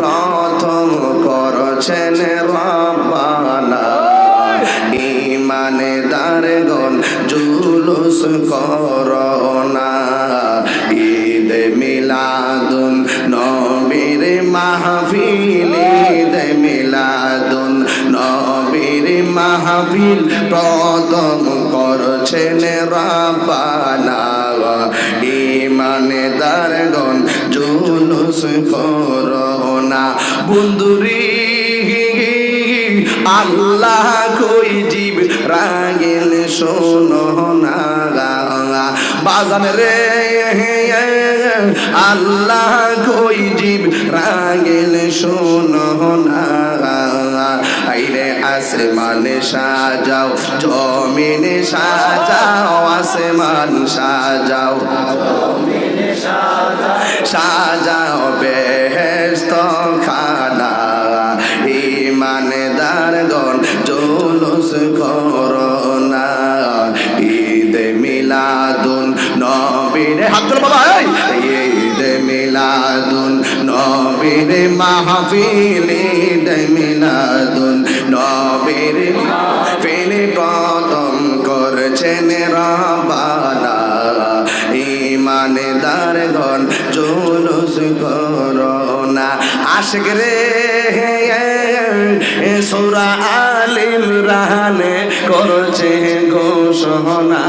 প্রথম করছেন রব্বানা। ইমানে দারগণ জুলুস করোনা। ঈদ মিলাদুন ঈদ মাহফিল করছেন রাবানা ইমানে দারগণ জুলুস করোনা। বন্ধুরি আল্লাহ কই জীব রাগেল শোনো না বাজান রে, আল্লাহ কই জীব রাগেল শোনো না আইরে আসমানে সাজাও, জমিনে সাজাও, আসমান সাজাও। সাজাও বেহেস্ত হাত বাবা, এই। ঈদ মিলাদুন, নবীর মাহফিল ঈদ মিলাদুন, নবীর মাহফিল প্রথম করছেন রবানা ইমানদার গণ জুলুস করোনা আশিক রে সোরা আলিম রাহানে করছে ঘোষণা।